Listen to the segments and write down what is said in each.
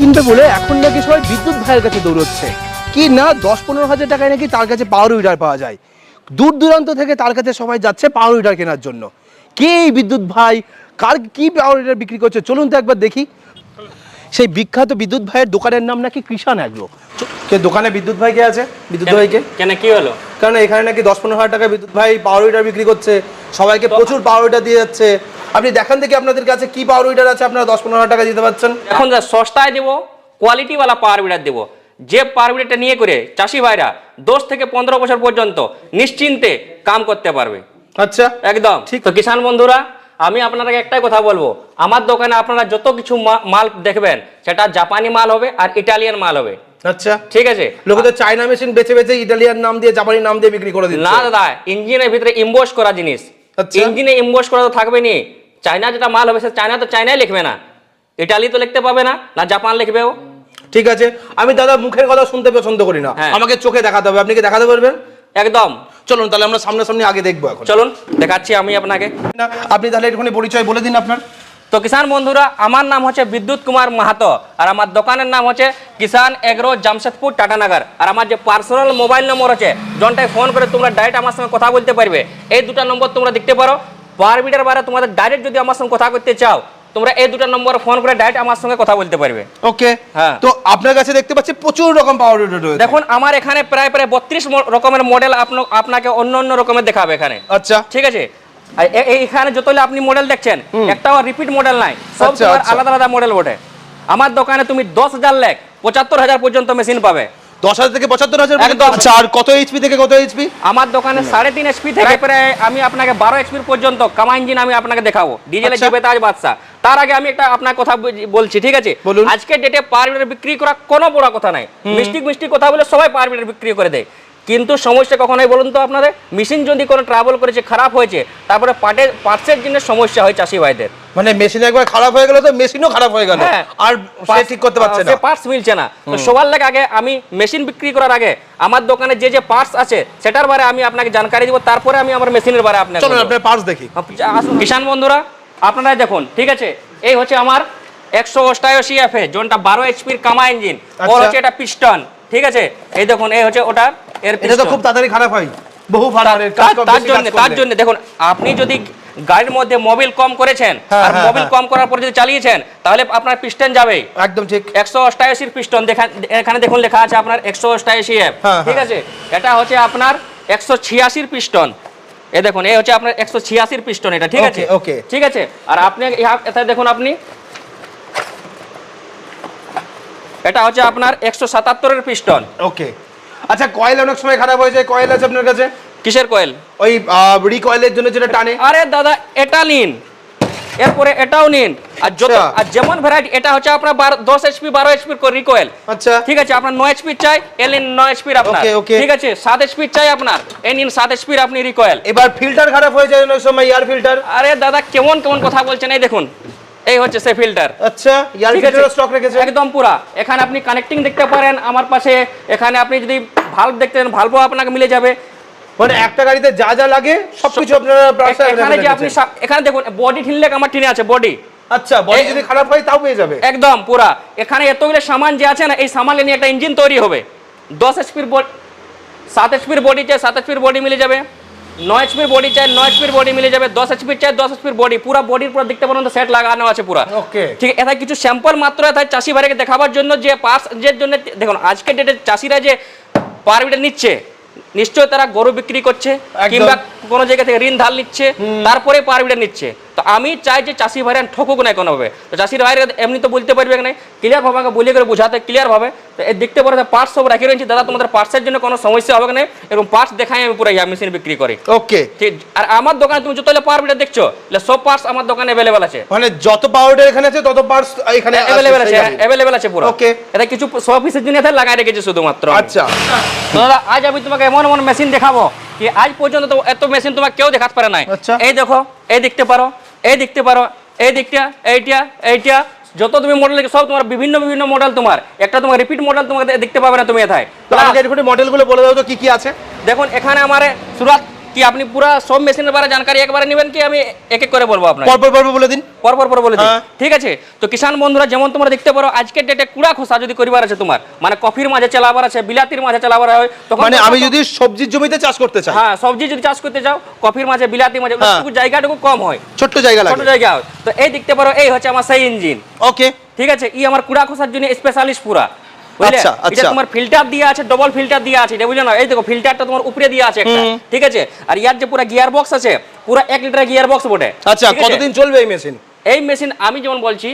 কিনবে বলে এখন নাকি সবাই বিদ্যুৎ ভাইয়ের কাছে দৌড়চ্ছে। কি না দশ পনেরো হাজার টাকায় নাকি তার কাছে পাওয়ার উইডার পাওয়া যায়। দূর দূরান্ত থেকে তার কাছে সবাই যাচ্ছে পাওয়ার উইডার কেনার জন্য। কে বিদ্যুৎ ভাই? কার কি পাওয়ার উইডার বিক্রি করছে? চলুন তো একবার দেখি। সেই বিখ্যাত বিদ্যুৎ ভাইয়ের দোকানের নাম নাকি কৃষাণ অ্যাগ্রো কে দোকানে বিদ্যুৎ ভাই কে আছে? বিদ্যুৎ ভাইকে? কেন কি হলো? কারণ এখানে নাকি দশ পনেরো হাজার টাকা বিদ্যুৎ ভাই পাওয়ার উইডার বিক্রি করছে। সবাইকে প্রচুর পাওয়ার উইডার দিয়ে যাচ্ছে। আপনি দেখান দেখি আপনাদের কাছে কি পাওয়ার উইডার আছে আপনারা দশ পনেরো হাজার টাকা দিতে পারছেন? এখন যা সস্তায় দেবো কোয়ালিটিওয়ালা পাওয়ার বিডার দেবো। যে পাওয়ার বিডারটা নিয়ে করে চাষি ভাইরা দশ থেকে পনেরো বছর পর্যন্ত নিশ্চিন্তে কাম করতে পারবে। আচ্ছা। একদম। ঠিক। তো কিষান বন্ধুরা আমি আপনাদেরকে একটাই কথা বলব আমার দোকানে আপনারা যত কিছু মাল দেখবেন সেটা জাপানি মাল হবে আর ইটালিয়ান মাল হবে। আচ্ছা। ঠিক আছে? লোকেদের চায়না মেশিন বেছে বেছে ইটালিয়ান নাম দিয়ে জাপানি নাম দিয়ে বিক্রি করে দিচ্ছে। না দাদা ইঞ্জিনের ভিতরে ইম্বোস করা জিনিস। আচ্ছা। ইঞ্জিনে ইম্বোস করা তো থাকবে নি চায়না যেটা মাল হবে সে চায়না তো চায়নাই লিখবে না। ইটালি তো লিখতে পাবে না না জাপান লিখবেও ঠিক আছে আমি দাদা মুখের কথা শুনতে পছন্দ করি না। হ্যাঁ। আমাকে চোখে দেখাতে হবে আপনি কি দেখাতে পারবেন? একদম। চলুন তাহলে আমরা সামনাসামনি আগে দেখব এখন। চলুন দেখাচ্ছি আমি আপনাকে। আপনি তাহলে একটুখানি পরিচয় বলে দিন আপনার। তো কিষান বন্ধুরা আমার নাম হচ্ছে বিদ্যুৎ কুমার মাহাতো আর আমার দোকানের নাম হচ্ছে কিষান এগ্রো জামশেদপুর টাটানগর আর আমার যে পার্সোনাল মোবাইল নম্বর আছে যনটায় ফোন করে তোমরা ডাইরেক্ট আমার সঙ্গে কথা বলতে পারবে। এই দুটো নম্বর তোমরা দেখতে পারো। পার মিটার বারে তোমাদের ডাইরেক্ট যদি আমার সঙ্গে কথা করতে চাও তোমরা এই দুটো নম্বর ফোন করে ডাইরেক্ট আমার সঙ্গে কথা বলতে পারবে। ওকে হ্যাঁ। তো আপনার কাছে দেখতে পাচ্ছি প্রচুর রকম পাওয়ার উইডার রয়েছে। দেখুন আমার এখানে প্রায় প্রায় বত্রিশ রকমের মডেল আপনাকে অন্য অন্য রকমের দেখাবে এখানে। আচ্ছা। ঠিক আছে? এখানে যতগুলো আপনি মডেল দেখছেন একটাও রিপিট মডেল নাই। সব আচ্ছা, আচ্ছা। আলাদা আলাদা মডেল বটে। আমার দোকানে তুমি দশ হাজার লেখ পঁচাত্তর হাজার পর্যন্ত মেশিন পাবে। দশ হাজার থেকে পঁচাত্তর হাজার একদম। আর কত এইচপি থেকে কত এইচপি আমার দোকানে সাড়ে তিন থেকে প্রায় আমি আপনাকে বারো পর্যন্ত কামা ইঞ্জিন আমি আপনাকে দেখাবো। ডিজেলের আচ্ছা। তাজ বাদশা। তার আগে আমি একটা আপনার কথা বলছি ঠিক আছে? বলুন। আজকে ডেটে পার মিটার বিক্রি করা কোনো বড় কথা নাই। মিষ্টি মিষ্টি কথা বলে সবাই পার মিটার বিক্রি করে দেয়। কিন্তু সমস্যা কখন হয় বলুন তো আপনাদের? মেশিন যদি কোনো ট্রাভেল করেছে খারাপ হয়েছে তারপরে পার্টের পার্টসের জন্য সমস্যা হয় চাষি ভাইদের। মানে মেশিন একবার খারাপ হয়ে গেল তো মেশিনও খারাপ হয়ে গেল। হ্যাঁ। আর সে ঠিক করতে পারছে না। সে পার্টস মিলছে না। তো সবার লাগে আগে আমি মেশিন বিক্রি করার আগে আমার দোকানে যে যে পার্টস আছে সেটার বারে আমি আপনাকে জানকারি দিব তারপরে আমি আমার মেশিনের বারে আপনাকে চলুন বলব। আপনার পার্স দেখি। আসুন। কিষান বন্ধুরা আপনারা দেখুন ঠিক আছে? এই হচ্ছে আমার একশো অষ্টাশি এফ এ যোনটা বারো এইচপির কামা ইঞ্জিন ওর আচ্ছা। হচ্ছে এটা পিস্টন ঠিক আছে? এই দেখুন এই হচ্ছে ওটা এর এটা তো খুব তাড়াতাড়ি খারাপ হয়। বহু তার- জন্য তার জন্য দেখুন আপনি যদি গাড়ির মধ্যে মোবিল কম করেছেন হ্যাঁ, আর হ্যাঁ, মোবিল হ্যাঁ। কম করার পর যদি চালিয়েছেন তাহলে আপনার পিস্টন যাবে। একদম ঠিক। একশো অষ্টাশির পিস্টন এখানে দেখুন লেখা আছে আপনার একশো অষ্টাশি এফ। হ্যাঁ, ঠিক হ্যাঁ। আছে? এটা হচ্ছে আপনার একশো ছিয়াশির পিস্টন এ দেখুন এই হচ্ছে আপনার একশো ছিয়াশির পিস্টন এটা ঠিক আছে? okay. ঠিক আছে? আর আপনি এটা দেখুন আপনি। এটা হচ্ছে আপনার একশো সাতাত্তরের পিস্টন ওকে। আচ্ছা কয়েল অনেক সময় খারাপ হয়ে যায়। কয়েল আছে আপনার কাছে? কিসের কয়েল? ওই রিকয়েলের জন্য যেটা টানে। আরে দাদা এটা নিন। এরপরে এটাও নিন। আর যত আচ্ছা। আর যেমন ভ্যারাইটি এটা হচ্ছে আপনার বারো দশ এইচপি বারো এইচপির রিকোয়েল আচ্ছা। ঠিক আছে আপনার নয় এইচপির চাই এল নিন নয় এইচপির আপনার. ঠিক আছে সাত এইচপির চাই আপনার। এ নিন সাত এইচপির আপনি রিকোয়েল এবার ফিল্টার খারাপ হয়ে যায় অনেক সময় এয়ার ফিল্টার আরে দাদা কেমন কেমন কথা বলছেন? এই দেখুন এই হচ্ছে সে ফিল্টার আচ্ছা এয়ার ফিল্টার স্টক রেখেছে। একদম পুরা। এখানে আপনি কানেক্টিং দেখতে পারেন। আমার পাশে এখানে আপনি যদি ভাল্ব দেখতে ভাল্বও আপনাকে মিলে যাবে। মানে একটা গাড়িতে যা যা লাগে সবকিছু আপনারা এখানে যে আপনি এখানে দেখুন বডি ঠিনলে আমার টিনে আছে বডি আচ্ছা বডি যদি খারাপ হয় তাও পেয়ে যাবে। একদম পুরা। এখানে এতগুলো সামান যে আছে না এই সামান নিয়ে একটা ইঞ্জিন তৈরি হবে। দশ এইচপির সাত এইচপির বডি চাই সাত এইচপির বডি মিলে যাবে। নয় এইচপির বডি চাই নয় এইচপির বডি মিলে যাবে। দশ এইচপির চাই দশ এইচপির বডি পুরা বডির পুরো দেখতে পারেন সেট লাগানো আছে পুরা। ওকে ঠিক এটা কিছু স্যাম্পল মাত্র এটা চাষি ভাইকে দেখাবার জন্য যে পার্স যে জন্য দেখুন আজকের ডেটে চাষিরা যে পারমিটা নিচ্ছে। নিশ্চয় তারা গরু বিক্রি করছে কিংবা কোনো জায়গা থেকে ঋণ ধার নিচ্ছে তারপরে পারমিটা নিচ্ছে। তো আমি চাই যে চাষি ভাইরা ঠকুক না কোনোভাবে। তো চাষির ভাইরা এমনি তো বলতে পারবে না। ক্লিয়ার ভাবে আমাকে বলে করে বোঝাতে ক্লিয়ার ভাবে। তো এ দেখতে পারে পার্টস সব রাখি রয়েছে। দাদা তোমাদের পার্টসের জন্য কোনো সমস্যা হবে না। এবং পার্টস দেখাই আমি পুরো ইয়া মেশিন বিক্রি করি। ওকে ঠিক আর আমার দোকানে তুমি যতগুলো পারমিটা দেখছ তাহলে সব পার্টস আমার দোকানে অ্যাভেলেবেল আছে। মানে যত পাউডার এখানে আছে তত পার্টস এখানে অ্যাভেলেবেল আছে অ্যাভেলেবেল আছে পুরো। ওকে এটা কিছু সব পিসের জন্য এখানে লাগাই রেখেছি শুধুমাত্র। আচ্ছা। দাদা আজ আমি তোমাকে এমন এমন মেশিন দেখাবো কি আজ পর্যন্ত তো এত মেশিন তোমাকে কেউ দেখাতে পারে নাই। আচ্ছা। এই দেখো এই দেখতে পারো। এই দেখতে পারো এই দিকটা এইটা এইটা যত তুমি মডেল দেখো সব তোমার বিভিন্ন বিভিন্ন মডেল তোমার। একটা তোমার রিপিট মডেল তোমাকে দেখতে পাবে না তুমি এথায়। মডেলগুলো বলে দাও তো কি কি আছে? দেখুন এখানে আমার শুরুয়াত কি আপনি পুরা সব মেশিনের বারে জানকারি একবারে নেবেন কি? আমি এক এক করে বলব আপনাকে। পরপর পরপর বলে দিন। পর পর পর বলে দিই হ্যাঁ। ঠিক আছে? তো কিষান বন্ধুরা যেমন তোমরা দেখতে পারো আজকের ডেটে কুড়া খোসা যদি করিবার আছে তোমার মানে কফির মাঝে চালাবার আছে বিলাতির মাঝে চালাবার হয় তখন মানে আমি যদি সবজির জমিতে চাষ করতে চাই। হ্যাঁ সবজি যদি চাষ করতে যাও কফির মাঝে বিলাতির মাঝে হ্যাঁ। একটু জায়গাটুকু কম হয়। ছোট্ট জায়গা লাগে। ছোট জায়গা হয়। তো এই দেখতে পারো এই হচ্ছে আমার সেই ইঞ্জিন ওকে ঠিক আছে? ই আমার কুড়া খোসার জন্য স্পেশালিস্ট পুরা। আচ্ছা, আচ্ছা। তোমার ফিল্টার দিয়ে আছে ডবল ফিল্টার দিয়ে আছে এটা বুঝলে না? এই দেখো ফিল্টারটা তোমার উপরে দিয়ে আছে একটা ঠিক আছে? আর ইয়ার যে পুরো গিয়ার বক্স আছে পুরো এক লিটার গিয়ার বক্স বটে আচ্ছা কতদিন চলবে এই মেশিন এই মেশিন আমি যেমন বলছি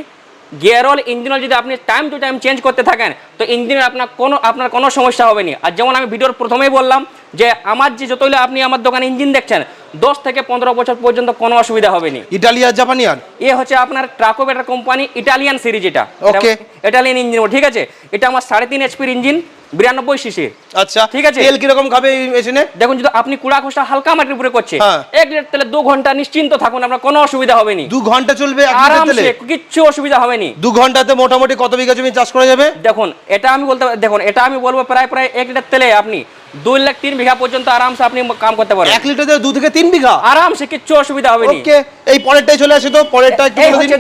গিয়ার অল ইঞ্জিন অয়েল যদি আপনি টাইম টু টাইম চেঞ্জ করতে থাকেন তো ইঞ্জিনের আপনার কোনো আপনার কোনো সমস্যা হবে না। আর যেমন আমি ভিডিওর প্রথমেই বললাম যে আমার যে যতগুলো আপনি আমার দোকানে ইঞ্জিন দেখছেন দশ থেকে পনেরো বছর পর্যন্ত কোনো অসুবিধা হবে না ইটালিয়ান জাপানিয়ান? এ হচ্ছে আপনার ট্রাকোবেটার কোম্পানি ইটালিয়ান সিরিজ এটা। Okay. ইটালিয়ান ইঞ্জিন ঠিক আছে? এটা আমার সাড়ে তিন এইচপির ইঞ্জিন বিরানব্বই সিসির আচ্ছা ঠিক আছে। তেল কীরকম খাবে এই মেশিনে? দেখুন যদি আপনি কুড়া খোসা হালকা মাটির উপরে করছে হ্যাঁ। এক লিটার তেলে দু ঘণ্টা নিশ্চিন্ত থাকুন আপনার কোনো অসুবিধা হবে না দু ঘণ্টা চলবে আরামসে কিচ্ছু অসুবিধা হবে না দু ঘন্টাতে মোটামুটি কত বিঘা জমি চাষ করা যাবে? দেখুন এটা আমি বলতে দেখুন এটা আমি বলব প্রায় প্রায় এক লিটার তেলে আপনি দুই লাখ তিন বিঘা পর্যন্ত আরামসে আপনি কাম করতে পারবেন। এক লিটার দুধ দু থেকে তিন বিঘা? আরামসে কিচ্ছু অসুবিধা হবে ওকে এই পরেরটাই চলে আসে তো পরেরটা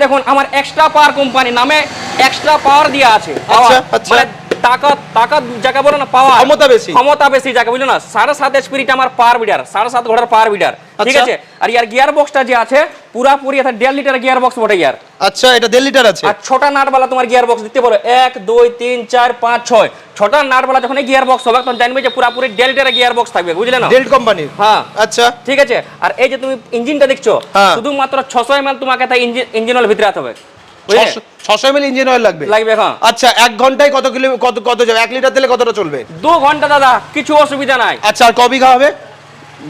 দেখুন আমার এক্সট্রা পাওয়ার কোম্পানি নামে এক্সট্রা পাওয়ার দেওয়া আছে। আচ্ছা, আচ্ছা। মানে তাকাত তাকাত যাকে বলে না পাওয়ার ক্ষমতা বেশি। ক্ষমতা বেশি যাকে বুঝলো না সাড়ে সাত আমার পাওয়ার বিডার সাড়ে সাত ঘোড়ার পাওয়ার বিডার ঠিক আচ্ছা। আছে? আর ইয়ার গিয়ার বক্সটা যে আছে পুরাপুরি এটা দেড় লিটার গিয়ার বক্স বটে ইয়ার। আচ্ছা এটা দেড় লিটার আছে। আর ছোটা নাটবালা তোমার গিয়ার বক্স দিতে পারো? এক দুই তিন চার পাঁচ ছয়। ছোটা নাটবালা যখন গিয়ার বক্স হবে তখন জানবে যে পুরাপুরি দেড় লিটার গিয়ার বক্স থাকবে বুঝলে না? ডেল্ট কোম্পানির হ্যাঁ। আচ্ছা। ঠিক আছে? আর এই যে তুমি ইঞ্জিনটা দেখছ হ্যাঁ। শুধুমাত্র ছশো এম তোমাকে তাই ইঞ্জিন ইঞ্জিন অয়েল ভিতরে হবে। বুঝলে? ছশো- ছশো ইঞ্জিন অয়েল লাগবে। লাগবে হ্যাঁ। আচ্ছা এক ঘন্টায় কত কিলো কত কত যাবে? এক লিটার তেলে কতটা চলবে? দু ঘণ্টা দাদা কিছু অসুবিধা নাই। আচ্ছা আর ক বিঘা হবে?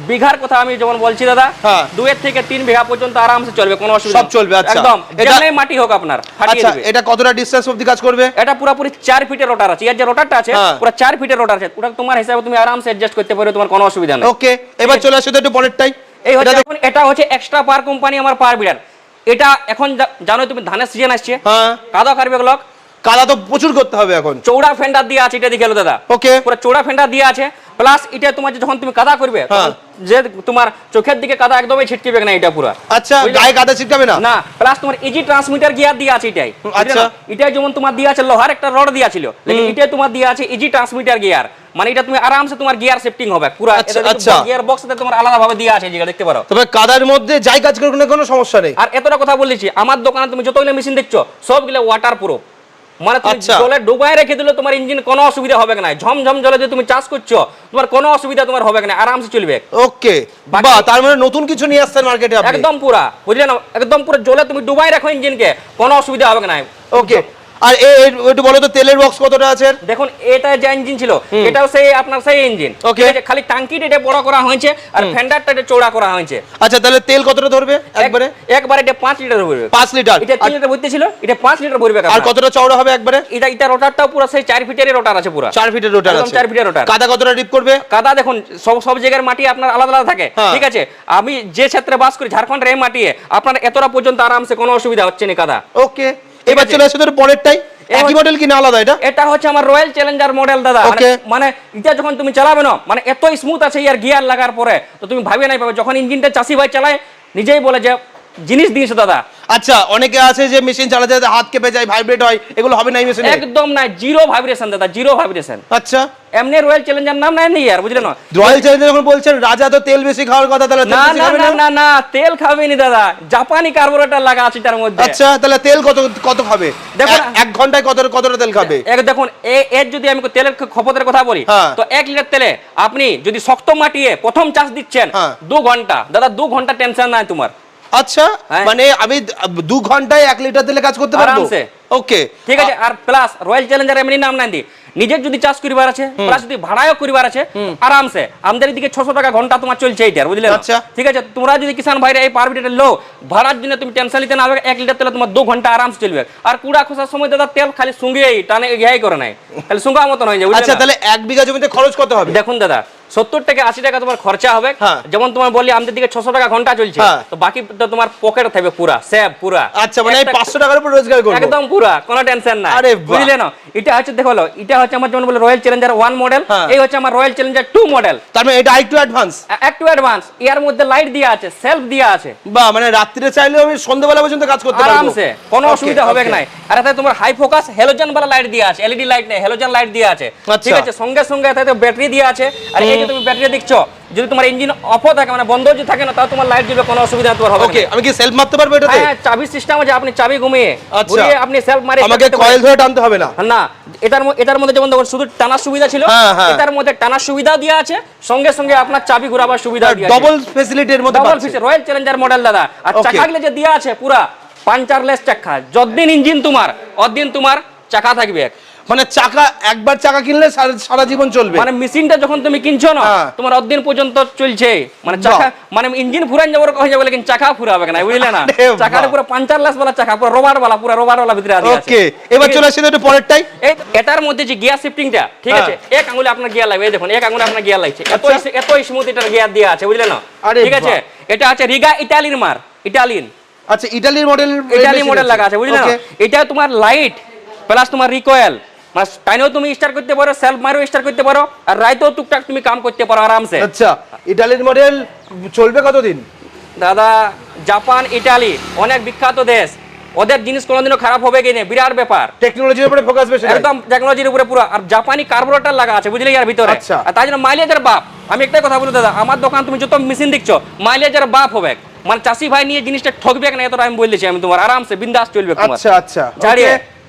বিঘার কথা আমি যেমন বলছি দাদা হ্যাঁ। দুয়ের থেকে তিন বিঘা পর্যন্ত আরামসে চলবে কোনো অসুবিধা সব চলবে, আচ্ছা। একদম যেমনই মাটি হোক আপনার আচ্ছা এটা কতটা ডিসটেন্স অবধি কাজ করবে? এটা পুরোপুরি চার ফিটের রোটার আছে। এর যে রোটারটা আছে। পুরো চার ফিটের রোটার আছে। ওটা তোমার হিসাবে তুমি আরামসে অ্যাডজাস্ট করতে পারো তোমার কোনো অসুবিধা নেই। ওকে এবার চলে আসে তো একটু পরেরটাই। এই হচ্ছে এটা হচ্ছে এক্সট্রা পাওয়ার কোম্পানি আমার পাওয়ার বিডার এটা এখন জানো তুমি ধানের সিজন আসছে। হ্যাঁ। কাদা কারবে গুলো কাদা তো প্রচুর করতে হবে এখন। চৌড়া ফেন্ডার দিয়ে আছে এটা দেখে দাদা। ওকে পুরো চৌড়া ফেন্ডার দিয়ে আছে। প্লাস এটা তোমার যখন তুমি কাদা করবে হ্যাঁ। যে তোমার চোখের দিকে কাদা একদমই ছিটকিবে না এটা পুরো। আচ্ছা গায়ে কাদা ছিটকাবে না? না প্লাস তোমার ইজি ট্রান্সমিটার গিয়ার দিয়ে আছে এটাই। আচ্ছা। এটা যেমন তোমার দিয়ে আছে লোহার একটা রড দিয়া ছিল। লেকিন এটা তোমার দিয়ে আছে ইজি ট্রান্সমিটার গিয়ার মানে এটা তুমি আরামসে তোমার গিয়ার শিফটিং হবে পুরো আচ্ছা, আচ্ছা। গিয়ার বক্সতে তোমার আলাদা ভাবে দিয়ে আছে যেটা দেখতে পারো। তবে কাদার মধ্যে যাই কাজ করবে না কোনো সমস্যা নেই। আর এতটা কথা বলেছি আমার দোকানে তুমি যতগুলো মেশিন দেখছ সবগুলো ওয়াটার প্রুফ মানে তুমি আচ্ছা। জলে ডুবাই রেখে দিলে তোমার ইঞ্জিন কোনো অসুবিধা হবে না ঝমঝম জলে যদি তুমি চাষ করছ তোমার কোনো অসুবিধা তোমার হবে না আরামসে চলবে। ওকে বাহ তার মানে নতুন কিছু নিয়ে আসছেন মার্কেটে আপনি? একদম পুরা বুঝলে না? একদম পুরো জলে তুমি ডুবাই রাখো ইঞ্জিনকে কোনো অসুবিধা হবে না। ওকে আর একটু বলো তো তেলের বক্স কতটা আছে? দেখুন এটা যে ইঞ্জিন ছিল এটাও সেই আপনার সেই ইঞ্জিন Okay. খালি টাঙ্কিটা এটা বড় করা হয়েছে আর ফেন্ডারটা এটা করা হয়েছে। আচ্ছা তাহলে তেল কতটা ধরবে একবারে? একবারে এটা পাঁচ লিটার ভরবে। পাঁচ লিটার এটা তিন লিটার ভরতে ছিল এটা পাঁচ লিটার ভরবে আর কতটা চওড়া হবে একবারে? এটা এটা রোটারটাও পুরো সেই চার ফিটের রোটার আছে পুরো। চার ফিটের রোটার আছে। চার ফিটের রোটার কাদা কতটা ডিপ করবে? কাদা দেখুন সব সব জায়গার মাটি আপনার আলাদা আলাদা থাকে। হ্যাঁ। ঠিক আছে আমি যে ক্ষেত্রে বাস করি ঝাড়খণ্ডের এই মাটি আপনার এতটা পর্যন্ত আরামসে কোনো অসুবিধা হচ্ছে না কাদা। ওকে এবার চলে আসে তোর পরেরটাই। একই মডেল কিনা আলাদা এটা? এটা হচ্ছে আমার রয়্যাল চ্যালেঞ্জার মডেল দাদা। মানে- মানে এটা যখন তুমি চালাবে না মানে এত স্মুথ আছে ইয়ার গিয়ার লাগার পরে তো তুমি ভাবিয়ে নাই পাবে যখন ইঞ্জিনটা চাষি ভাই চালায় নিজেই বলে যে জিনিস দিয়েছে দাদা। আচ্ছা অনেকে আছে যে মেশিন চালাতে চালাতে হাত কেঁপে যায় ভাইব্রেট হয় এগুলো হবে না এই মেশিনে একদম না জিরো ভাইব্রেশন দাদা জিরো ভাইব্রেশন আচ্ছা। এমনি রয়্যাল চ্যালেঞ্জার নাম নাই ইয়ার বুঝলে না? রয়্যাল চ্যালেঞ্জার যখন বলছেন রাজা তো তেল বেশি খাওয়ার কথা তাহলে না না না না? না তেল খাবেনি দাদা জাপানি কার্বোরেটর লাগা আছে তার মধ্যে। আচ্ছা তাহলে তেল কত কত খাবে? দেখো এক- ঘন্টায় কত কতটা তেল খাবে? এক দেখুন এ- এর যদি আমি তেলের খপতের কথা বলি হ্যাঁ। তো এক লিটার তেলে আপনি যদি শক্ত মাটিয়ে প্রথম চাষ দিচ্ছেন হ্যাঁ। দু ঘণ্টা। দাদা দু ঘণ্টা টেনশন নাই তোমার। আচ্ছা হ্যাঁ। মানে আমি দু ঘন্টায় এক লিটার তেলে কাজ করতে পারব? ওকে ঠিক আছে আর প্লাস রয়্যাল চ্যালেঞ্জার এমনি নাম নাই দি। নিজের যদি চাষ করিবার আছে প্লাস যদি ভাড়াও করিবার আছে আরামসে। আমাদের এদিকে ছশো টাকা ঘণ্টা তোমার চলছে এইটার বুঝলে? আচ্ছা। ঠিক আছে তোমরা যদি কিষান ভাইরা এই পারবিটের লো ভাড়ার জন্য তুমি টেনশন নিতে না হবে এক লিটার তেলে তোমার দু ঘণ্টা আরামসে চলবে। আর কুড়া খোসার সময় দাদা তেল খালি সুঙ্গেই টানে ইয়াই করে নাই। খালি সুঙ্গা মতন হয়ে যায় আচ্ছা তাহলে এক বিঘা জমিতে খরচ কত হবে? দেখুন দাদা সত্তর থেকে আশি টাকা তোমার খরচা হবে। হ্যাঁ। যেমন তোমার বলি আমাদের দিকে ছশো টাকা ঘণ্টা চলছে। হ্যাঁ। তো বাকি তোমার পকেট থাকবে পুরা সেভ পুরা। আচ্ছা মানে পাঁচশো টাকার উপর রোজগার করব। একদম পুরা কোনো টেনশন না আরে বুঝলে না? এটা হচ্ছে দেখো এটা হচ্ছে আমার যেমন বলে রয়্যাল চ্যালেঞ্জার ওয়ান মডেল। এই হচ্ছে আমার রয়্যাল চ্যালেঞ্জার টু মডেল তার মানে এটা আরেকটু অ্যাডভান্স একটু অ্যাডভান্স এর মধ্যে লাইট দেওয়া আছে সেলফ দেওয়া আছে। বা মানে রাত্রিরে চাইলেও আমি সন্ধ্যাবেলা পর্যন্ত কাজ করতে পারব। আরামসে কোনো অসুবিধা হবে. নাই। আর এতে তোমার হাই ফোকাস হ্যালোজেন वाला লাইট দেওয়া আছে এলইডি লাইট নেই হ্যালোজেন লাইট দেওয়া আছে। আচ্ছা। ঠিক আছে? সঙ্গে সঙ্গে এতে ব্যাটারি দেওয়া আছে। আর এই যে তুমি ব্যাটারি দেখছ। যদি তোমার ইঞ্জিন অফও থাকে মানে বন্ধ যদি থাকে না তাও তোমার লাইট জ্বলবে কোনো অসুবিধা তোমার হবে ওকে আমি কি সেলফ মারতে পারব এটাতে? হ্যাঁ চাবি সিস্টেম আছে আপনি চাবি ঘুমিয়ে আচ্ছা। আপনি সেলফ মারে আমাকে কয়েল ধরে টানতে হবে না। না এটার এটার মধ্যে যেমন শুধু টানার সুবিধা ছিল হ্যাঁ, হ্যাঁ। এটার মধ্যে টানার সুবিধা দেওয়া আছে সঙ্গে সঙ্গে আপনার চাবি ঘোরাবার সুবিধা দেওয়া ডবল ফেসিলিটির মধ্যে ডবল পাচ্ছি। রয়্যাল চ্যালেঞ্জার মডেল দাদা। আর চাকাগুলো যে দেওয়া আছে পুরা পাঞ্চারলেস চাকা যতদিন ইঞ্জিন তোমার অতদিন তোমার চাকা থাকবে। মানে চাকা একবার চাকা কিনলে সারা জীবন চলবে। মানে মেশিনটা যখন তুমি কিনছো না হ্যাঁ। তোমার অর্ধদিন পর্যন্ত চলছে। মানে চাকা মানে ইঞ্জিন ফুরান যাবার হয়ে যাবে কিন্তু চাকা ফুরাবে না বুঝলে না? চাকাটা পুরো পাঞ্চার লাস বালা চাকা পুরো রোবার বালা পুরো রোবার বালা ভিতরে আছে। ওকে এবার চলে আসি একটু পরেরটাই। এই এটার মধ্যে যে গিয়ার শিফটিংটা ঠিক হ্যাঁ। আছে? এক আঙ্গুলে আপনার গিয়ার লাগবে এই দেখুন এক আঙ্গুলে আপনার গিয়ার লাগছে। এত এত স্মুথ এটার গিয়ার দেয়া আছে বুঝলে না? ঠিক আছে? এটা আছে রিগা ইতালির মার ইতালিয়ান আচ্ছা ইটালির মডেল ইটালি মডেল লাগা আছে বুঝলে না? এটা তোমার লাইট প্লাস তোমার রিকয়েল মানে টাইনেও তুমি করতে পারো সেলফ মারও করতে পারো আর রাইতেও টুকটাক তুমি কাম করতে পারো আরামসে। আচ্ছা ইটালির মডেল চলবে কতদিন? দাদা জাপান ইটালি অনেক বিখ্যাত দেশ। ওদের জিনিস কোনোদিনও খারাপ হবে বিরাট ব্যাপার। টেকনোলজির উপরে ফোকাস বেশি একদম টেকনোলজির উপরে পুরো আর জাপানি কার্বোরেটর লাগা আছে বুঝলে এর ভিতরে? আচ্ছা। আর তাই জন্য মাইলেজের বাপ আমি একটাই কথা বলি দাদা আমার দোকান তুমি যত মেশিন দেখছ মাইলেজের বাপ হবে। মানে চাষি ভাই নিয়ে জিনিসটা ঠকবে না এতটা আমি বলেছি আমি তোমার আরামসে বিন্দাস চলবে আচ্ছা আচ্ছা।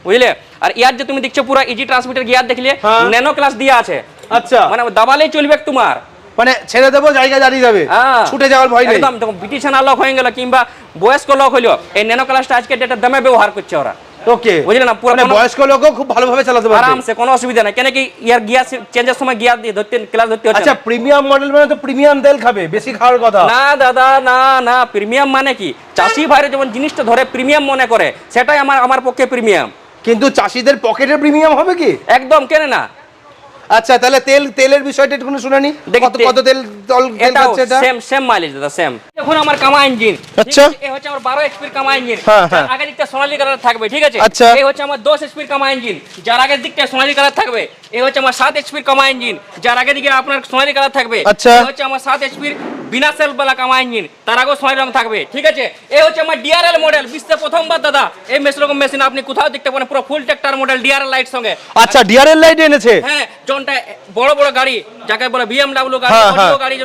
বুঝলে? আর ইয়ার যে তুমি দেখছ পুরো ইজি ট্রান্সমিটার গিয়ার দেখলে। ন্যানো ক্লাস দিয়া আছে। আচ্ছা। মানে দাবালেই চলবে তোমার। মানে ছেড়ে দেবো জায়গা দাঁড়িয়ে যাবে। হ্যাঁ। ছুটে যাওয়ার ভয় নেই। একদম যখন বিটিশনা লক হয়ে গেল কিংবা বয়স্ক লক হইল এই ন্যানো ক্লাসটা আজকে ডেটে দামে ব্যবহার করছে ওরা। ওকে না, পুরো মানে বয়স্ক লোকও খুব ভালোভাবে চালাতে পারবে। আরামসে কোনো অসুবিধা নাই। কেন কি ইয়ার গিয়ার চেঞ্জের সময় গিয়ার দিয়ে ধরতে ক্লাস ধরতে হচ্ছে আচ্ছা প্রিমিয়াম মডেল মানে তো প্রিমিয়াম তেল খাবে বেশি খাওয়ার কথা। না দাদা না না প্রিমিয়াম মানে কি? চাষি ভাইরে যেমন জিনিসটা ধরে প্রিমিয়াম মনে করে সেটাই আমার আমার পক্ষে প্রিমিয়াম কিন্তু চাষিদের পকেটের প্রিমিয়াম হবে কি? একদম কেন না। আচ্ছা তাহলে তেল তেলের বিষয়টা একটু শুনে নি। দেখি কত কত তেল তেল খাচ্ছে এটা? সেম সেম মাইলেজ দাদা সেম দেখুন আমার কামা ইঞ্জিন আচ্ছা। এই হচ্ছে আমার 12 এইচপি এর কামা ইঞ্জিন হ্যাঁ, আগের আগে দিকটা সোনালী কালার থাকবে ঠিক আছে? আচ্ছা। এই হচ্ছে আমার 10 এইচপি এর কামা ইঞ্জিন যার আগের দিকটা সোনালী কালার থাকবে। এই হচ্ছে আমার সাত এইচপির কামা ইঞ্জিন। যার আগে দিকে আপনার সোনালি কালার থাকবে। আচ্ছা। হচ্ছে আমার সাত এইচপির বিনা সেল বালা কামা ইঞ্জিন। তার আগেও সোনালি রং থাকবে ঠিক আছে? এ হচ্ছে আমার ডিআরএল মডেল বিশ্বে প্রথমবার দাদা। এই মেশিন রকম মেশিন আপনি কোথাও দেখতে পারেন পুরো full tractor model DRL light সঙ্গে। আচ্ছা ডিআরএল লাইট এনেছে? হ্যাঁ জনটা বড় বড় গাড়ি যাকে বলে বিএমডব্লিউ গাড়ি হ্যাঁ, হ্যাঁ। গাড়ি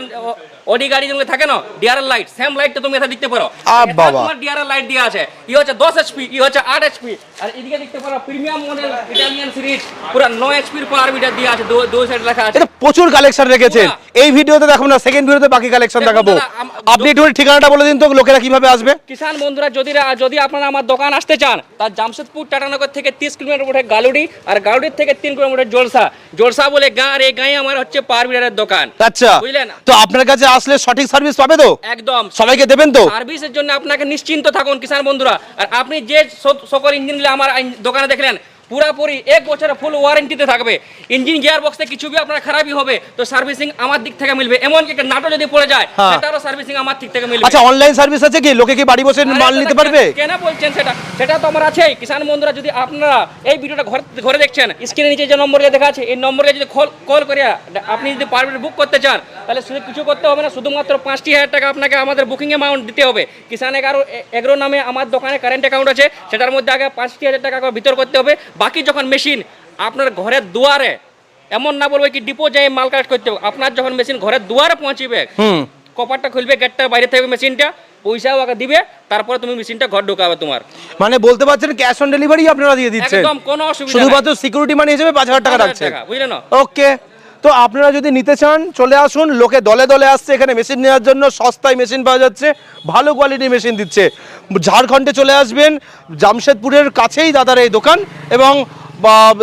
যেমন, ও- অডি গাড়ি যেগুলো থাকে না ডিআরএল লাইট সেম লাইট তো তুমি এটা দেখতে পারো। আ এটা বাবা। তোমার ডিআরএল লাইট আছে ই হচ্ছে 10 এইচপি ই হচ্ছে 8 এইচপি আর এদিকে দেখতে পারো প্রিমিয়াম মডেল ইটালিয়ান সিরিজ পুরো 9 এইচপির পাওয়ার মিটার আছে দুই সাইড লেখা আছে। এটা প্রচুর কালেকশন রেখেছেন। এই ভিডিওতে দেখাবো না সেকেন্ড ভিডিওতে বাকি কালেকশন দেখাবো। আপনি একটু ঠিকানাটা বলে দিন তো লোকেরা কীভাবে আসবে? কিষান বন্ধুরা যদি যদি আপনারা আমার দোকান আসতে চান তার জামশেদপুর টাটানগর থেকে তিরিশ কিলোমিটার উঠে গালুডি আর গালুডির থেকে তিন কিলোমিটার জলসা। জলসা বলে গাঁ আর এই গাঁয়ে আমার হচ্ছে পারবিরারের দোকান। আচ্ছা বুঝলেন? তো আপনার কাছে আসলে সঠিক সার্ভিস পাবে তো? একদম। সবাইকে দেবেন তো? সার্ভিসের জন্য আপনাকে নিশ্চিন্ত থাকুন কিষান বন্ধুরা। আর আপনি যে সকল ইঞ্জিন আমার দোকানে দেখলেন পুরাপুরি এক বছরের ফুল ওয়ারেন্টিতে থাকবে। ইঞ্জিন গিয়ার বক্সে কিছু বি আপনার খারাপই হবে তো সার্ভিসিং আমার দিক থেকে মিলবে। এমনকি একটা নাটো যদি পড়ে যায় হ্যাঁ। সেটারও সার্ভিসিং আমার দিক থেকে মিলবে। আচ্ছা অনলাইন সার্ভিস আছে কি? লোকে কি বাড়ি বসে মাল নিতে পারবে? কেন বলছেন সেটা? সেটা তো আমার আছেই। কিষান বন্ধুরা যদি আপনারা এই ভিডিওটা ঘরে ঘরে দেখছেন স্ক্রিনে নিচে যে নম্বরে দেখা আছে এই নম্বরে যদি কল করে আপনি যদি পারবেন বুক করতে চান তাহলে শুধু কিছু করতে হবে না শুধুমাত্র পাঁচটি হাজার টাকা আপনাকে আমাদের বুকিং অ্যামাউন্ট দিতে হবে। কিষান এগারো এগারো নামে আমার দোকানে কারেন্ট অ্যাকাউন্ট আছে সেটার মধ্যে আগে পাঁচটি হাজার টাকা ভিতর করতে হবে। বাকি যখন মেশিন আপনার ঘরের দুয়ারে এমন না বলবে কি ডিপো যাই মাল কালেক্ট করতে হবে। আপনার যখন মেশিন ঘরের দুয়ারে পৌঁছিবে কপারটা খুলবে গেটটা বাইরে থাকবে মেশিনটা পয়সাও আগে দিবে তারপরে তুমি মেশিনটা ঘর ঢোকাবে তোমার। মানে বলতে পারছেন ক্যাশ অন ডেলিভারি আপনারা দিয়ে দিচ্ছেন। একদম কোনো অসুবিধা শুধুমাত্র সিকিউরিটি মানি হিসেবে পাঁচ হাজার টাকা রাখছে রাখছেন। টাকা, বুঝলে না? ওকে তো আপনারা যদি নিতে চান, চলে আসুন। লোকে দলে দলে আসছে এখানে মেশিন নেওয়ার জন্য। সস্তায় মেশিন পাওয়া যাচ্ছে। ভালো কোয়ালিটির মেশিন দিচ্ছে। ঝাড়খণ্ডে চলে আসবেন। জামশেদপুরের কাছেই দাদার এই দোকান এবং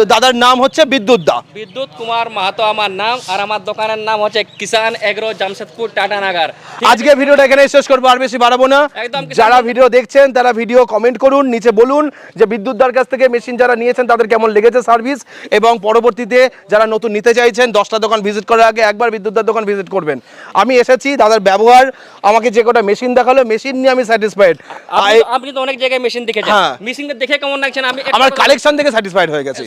দাদার নাম হচ্ছে বিদ্যুৎ দা। বিদ্যুৎ কুমার মাহাতো আমার নাম আর আমার দোকানের নাম হচ্ছে কিষান এগ্রো জামশেদপুর টাটানাগার আজকে ভিডিওটা এখানে শেষ করব আর বেশি বাড়াবো না। একদম যারা ভিডিও দেখছেন তারা ভিডিও কমেন্ট করুন নিচে বলুন যে বিদ্যুৎ দার কাছ থেকে মেশিন যারা নিয়েছেন তাদের কেমন লেগেছে সার্ভিস? এবং পরবর্তীতে যারা নতুন নিতে চাইছেন দশটা দোকান ভিজিট করার আগে একবার বিদ্যুৎ দার দোকান ভিজিট করবেন। আমি এসেছি দাদার ব্যবহার আমাকে যে কটা মেশিন দেখাল মেশিন নিয়ে আমি স্যাটিসফাইড আপনি তো- অনেক জায়গায় মেশিন দেখেছেন। হ্যাঁ। মেশিনটা দেখে কেমন লাগছেন আমি আমার কালেকশন থেকে স্যাটিসফাইড হয়ে গেছি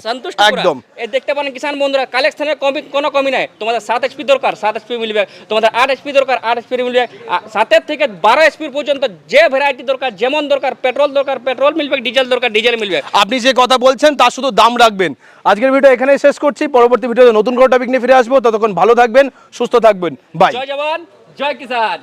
একদম। দেখতে পারেন কিষান বন্ধুরা কালেকশনের কমি কোনো কমি নাই। তোমাদের সাত এইচপি দরকার সাত এইচপি মিলবে। তোমাদের আট এইচপি দরকার আট এইচপি মিলবে। সাতের থেকে বারো এইচপি পর্যন্ত যে ভ্যারাইটি দরকার যেমন দরকার পেট্রোল দরকার পেট্রোল মিলবে ডিজেল দরকার ডিজেল মিলবে। আপনি যে কথা বলছেন তার শুধু দাম রাখবেন। আজকের ভিডিও এখানেই শেষ করছি। পরবর্তী ভিডিওতে নতুন কোনো টপিক নিয়ে ফিরে আসব। ততক্ষণ ভালো থাকবেন সুস্থ থাকবেন। বাই জয় জওয়ান জয় কিষান